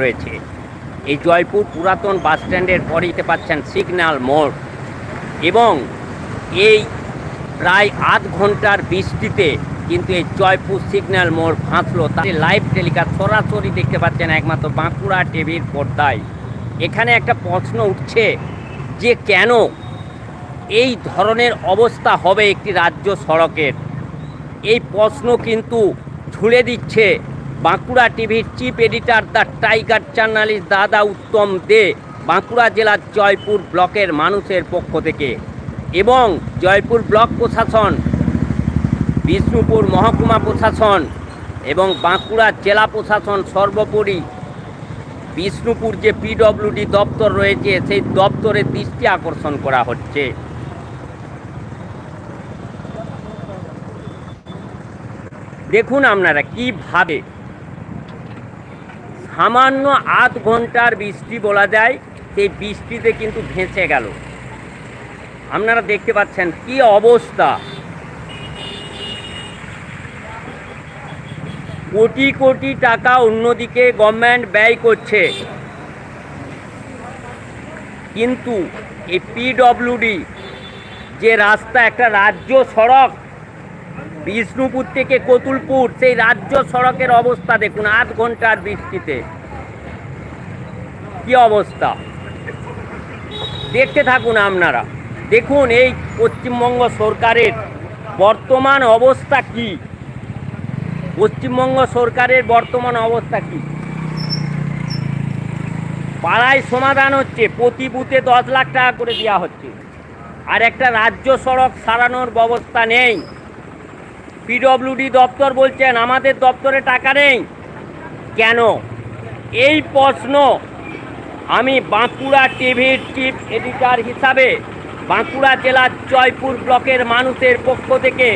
রয়েছে। এই জয়পুর পুরাতন বাস স্ট্যান্ডের পরে দিতে পাচ্ছেন সিগন্যাল মোড় এবং এই প্রায় আধ ঘণ্টার বৃষ্টিতে কিন্তু এই জয়পুর সিগন্যাল মোড় ফাঁসলো। তার লাইভ টেলিকাস্ট সরাসরি দেখতে পাচ্ছেন একমাত্র বাঁকুড়া টিভির পর্দায়। এখানে একটা প্রশ্ন উঠছে যে কেন এই ধরনের অবস্থা হবে একটি রাজ্য সড়কের? এই প্রশ্ন কিন্তু ছুড়ে দিচ্ছে বাঁকুড়া টিভির chief editor the tiger journalist দাদা উত্তম দে বাঁকুড়া জেলার জয়পুর ব্লকের মানুষের পক্ষ থেকে এবং জয়পুর ব্লক প্রশাসন, বিষ্ণুপুর মহকুমা প্রশাসন এবং বাঁকুড়া জেলা প্রশাসন সর্বোপরি বিষ্ণুপুর যে পিডব্লিউডি দপ্তর রয়েছে, সেই দপ্তরের দৃষ্টি আকর্ষণ করা হচ্ছে। দেখুন আপনারা কীভাবে সামান্য আধ ঘণ্টার বৃষ্টি বলা যায়, সেই বৃষ্টিতে কিন্তু ভেসে গেল। আপনারা দেখতে পাচ্ছেন কি অবস্থা। কোটি কোটি টাকা অন্যদিকে গভর্নমেন্ট ব্যয় করছে। কিন্তু এই পিডব্লিউডি যে রাস্তা, একটা রাজ্য সড়ক বিষ্ণুপুর থেকে কতুলপুর, সেই রাজ্য সড়কের অবস্থা দেখুন, আধ ঘণ্টার বৃষ্টিতে। কি অবস্থা? দেখতে থাকুন আপনারা। দেখুন, এই পশ্চিমবঙ্গ সরকারের বর্তমান অবস্থা কি? পশ্চিমবঙ্গ সরকারের বর্তমান অবস্থা কি? পাড়ায় সমাধান হচ্ছে, প্রতি বুথে দশ লাখ টাকা করে দেওয়া হচ্ছে। আর একটা রাজ্য সড়ক সারানোর ব্যবস্থা নেই। পিডব্লিউডি দপ্তর বলছেন, আমাদের দপ্তরে টাকা নেই। কেন? এই প্রশ্ন আমি বাঁকুড়া টিভির চিফ এডিটার হিসাবে বাঁকুড়া জেলার জয়পুর ব্লকের মানুষের পক্ষ থেকে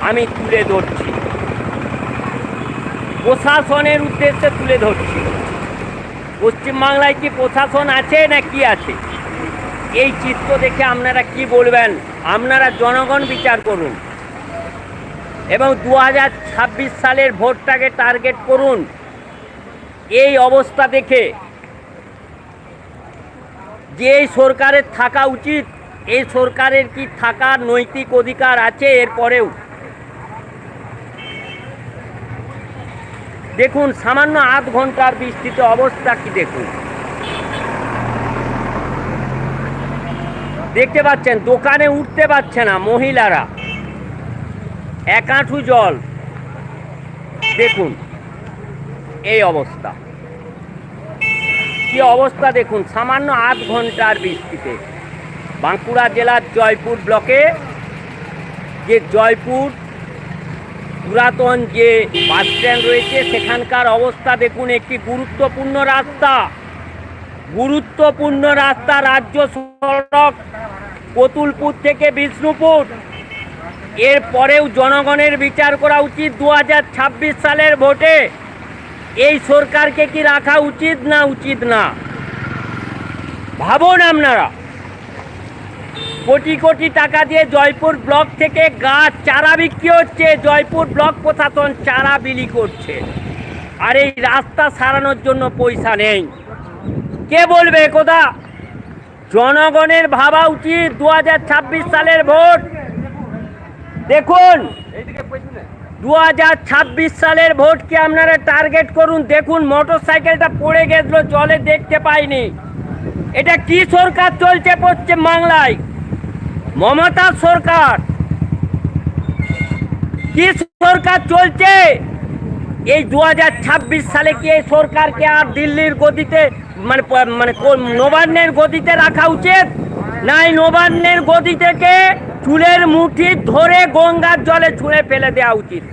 আমি তুলে ধরছি। প্রশাসনের উদ্দেশ্যে তুলে ধরছি। পশ্চিমবাংলায় কি প্রশাসন আছে না কি আছে? এই চিত্র দেখে আপনারা কি বলবেন? আপনারা জনগণ বিচার করুন। এবং দু হাজার ছাব্বিশ সালের ভোটটাকে টার্গেট করুন। এই অবস্থা দেখে যে সরকারের থাকা উচিত, এই সরকারের কি থাকার নৈতিক অধিকার আছে এরপরেও? দেখুন, সামান্য আধ ঘণ্টার বৃষ্টিতে অবস্থা কি দেখুন? দেখতে পাচ্ছেন, দোকানে উঠতে পারছে না মহিলারা। এক আঁঠু জল। দেখুন, এই অবস্থা। কি অবস্থা দেখুন, সামান্য আধ ঘণ্টার বৃষ্টিতে। বাঁকুড়া জেলার জয়পুর ব্লকে যে জয়পুর পুরাতন যে বাস স্ট্যান্ড রয়েছে, সেখানকার অবস্থা দেখুন, একটি গুরুত্বপূর্ণ রাস্তা। গুরুত্বপূর্ণ রাস্তা রাজ্য সড়ক, কতুলপুর থেকে বিষ্ণুপুর। এরপরেও জনগণের বিচার করা উচিত দু হাজার ছাব্বিশ সালের ভোটে। এই সরকারকে কি রাখা উচিত না উচিত না? ভাবুন আপনারা। কোটি কোটি টাকা দিয়ে জয়পুর ব্লক থেকে গাছ, চারা বিক্রি হচ্ছে। জয়পুর ব্লক প্রশাসন চারা বিলি করছে। আর এই রাস্তা সারানোর জন্য পয়সা নেই। কে বলবে কোথা জনগণের ভাবা উচিত দু হাজার ছাব্বিশ সালের ভোট। দেখুন। দু হাজার ছাব্বিশ সালের ভোটকে আপনারা টার্গেট করুন? দেখুন মোটর সাইকেলটা পড়ে গেছিল জলে দেখতে পাইনি। এটা কি সরকার চলছে পশ্চিম বাংলায়? মমতা সরকার। কি সরকার চলছে? এই দু হাজার ছাব্বিশ সালে কি এই সরকারকে আর দিল্লির গদিতে মানে মানে নবান্নের গদিতে রাখা উচিত? না এই নবান্নের গদি থেকে চুলের মুঠি ধরে গঙ্গার জলে ছুঁড়ে ফেলে দেওয়া উচিত।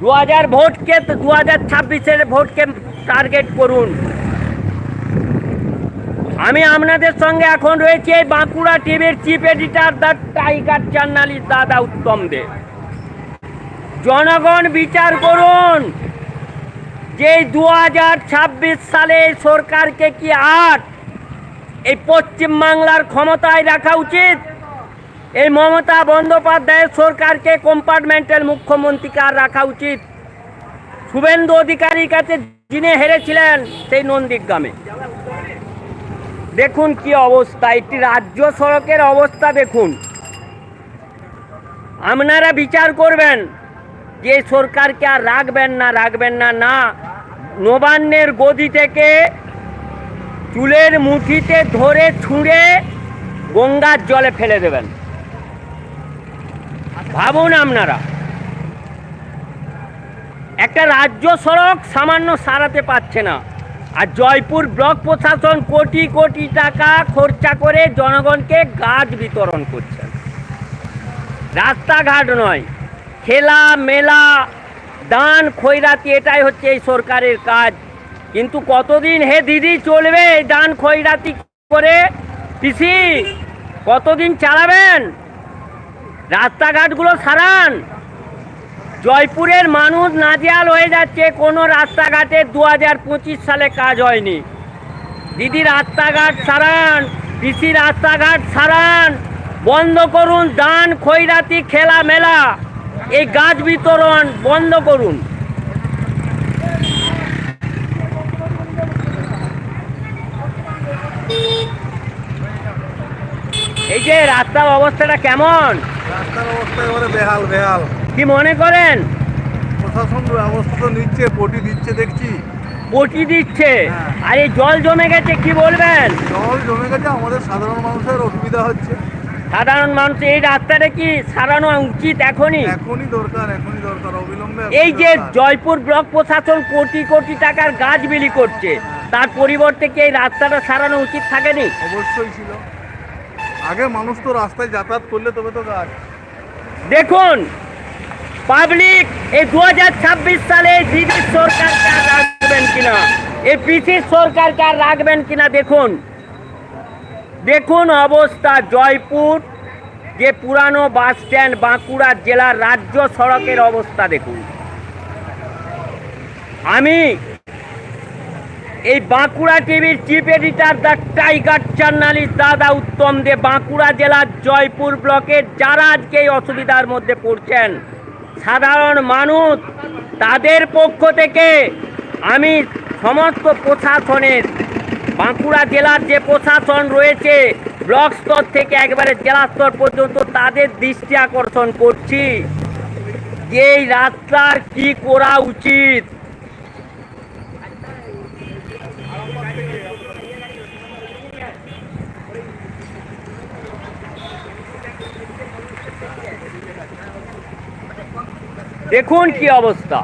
দু হাজার ভোটকে দু হাজার ছাব্বিশের ভোটকে টার্গেট করুন। আমি আপনাদের সঙ্গে এখন রয়েছি এই বাঁকুড়া টিভির chief editor the tiger journalist দাদা উত্তম দে। জনগণ বিচার করুন যে দু হাজার ছাব্বিশ সালে সরকারকে কি আর এই পশ্চিমবাংলার ক্ষমতায় রাখা উচিত। এই মমতা বন্দ্যোপাধ্যায়ের সরকারকে কম্পার্টমেন্টের মুখ্যমন্ত্রীকে আর রাখা উচিত। শুভেন্দু অধিকারীর কাছে যিনি হেরেছিলেন, সেই নন্দীগ্রামে দেখুন কি অবস্থা, একটি রাজ্য সড়কের অবস্থা দেখুন। আপনারা বিচার করবেন যে সরকারকে আর রাখবেন না রাখবেন না না। নবান্নের গদি থেকে চুলের মুঠিতে ধরে ছুঁড়ে গঙ্গার জলে ফেলে দেবেন। ভাবুন আপনারা। একটা রাজ্য সড়ক সামান্য সারাতে পারছে না। আর জয়পুর ব্লক প্রশাসন কোটি কোটি টাকা খরচা করে জনগণকে গাছ বিতরণ করছেন রাস্তাঘাট নয়, খেলা, মেলা, দান, খৈরাতি, এটাই হচ্ছে এই সরকারের কাজ। কিন্তু কতদিন হে দিদি চলবে এই দান খৈরাতি করে? পিসি, কতদিন চালাবেন? রাস্তাঘাটগুলো সারান। জয়পুরের মানুষ নাজেহাল হয়ে যাচ্ছে, কোনো রাস্তাঘাটে দু হাজার পঁচিশ সালে কাজ হয়নি। দিদি, রাস্তাঘাট সারান, পিসি, রাস্তাঘাট সারান। বন্ধ করুন, দান খৈরাতি খেলা মেলা এই গাছ বিতরণ বন্ধ করুন। এই যে রাস্তার অবস্থাটা কেমন? রাস্তার অবস্থা এবারে বেহাল বেহাল। কি মনে করেন? প্রশাসন ব্যবস্থা তো নিচ্ছে পটি দিচ্ছে দেখছি। পটি দিচ্ছে? হ্যাঁ। আর এই জল জমে গেছে কি বলবেন? জল জমে গেছে আমাদের সাধারণ মানুষের অসুবিধা হচ্ছে। সাধারণ মানুষ এই রাস্তাটা কি সারানো উচিত এখনই? এখনই দরকার এখনই দরকার অবিলম্বে এই যে জয়পুর ব্লক প্রশাসন কোটি কোটি টাকার গাছ বিলি করছে তার পরিবর্তে কি এই রাস্তাটা সারানো উচিত থাকেনি? অবশ্যই ছিল। আগে মানুষ তো রাস্তায় যাতায়াত করলে তবে তো গাছ। দেখুন পাবলিক এই দু সালে দিদির সরকারকে আর রাখবেন কিনা? এই পিসির সরকারকে আর রাখবেন কিনা দেখুন। দেখুন অবস্থা জয়পুর, যে পুরানো বাস স্ট্যান্ড বাঁকুড়া জেলার রাজ্য সড়কের অবস্থা দেখুন। আমি এই বাঁকুড়া টিভির chief editor the tiger journalist দাদা উত্তম দে, বাঁকুড়া জেলার জয়পুর ব্লকের যারা আজকে এই অসুবিধার মধ্যে পড়ছেন, সাধারণ মানুষ, তাদের পক্ষ থেকে আমি সমস্ত প্রশাসনের, বাঁকুড়া জেলার যে প্রশাসন রয়েছে, ব্লক স্তর থেকে একবারে জেলা স্তর পর্যন্ত তাদের দৃষ্টি আকর্ষণ করছি যে এই রাস্তার কি করা উচিত। দেখুন কি অবস্থা।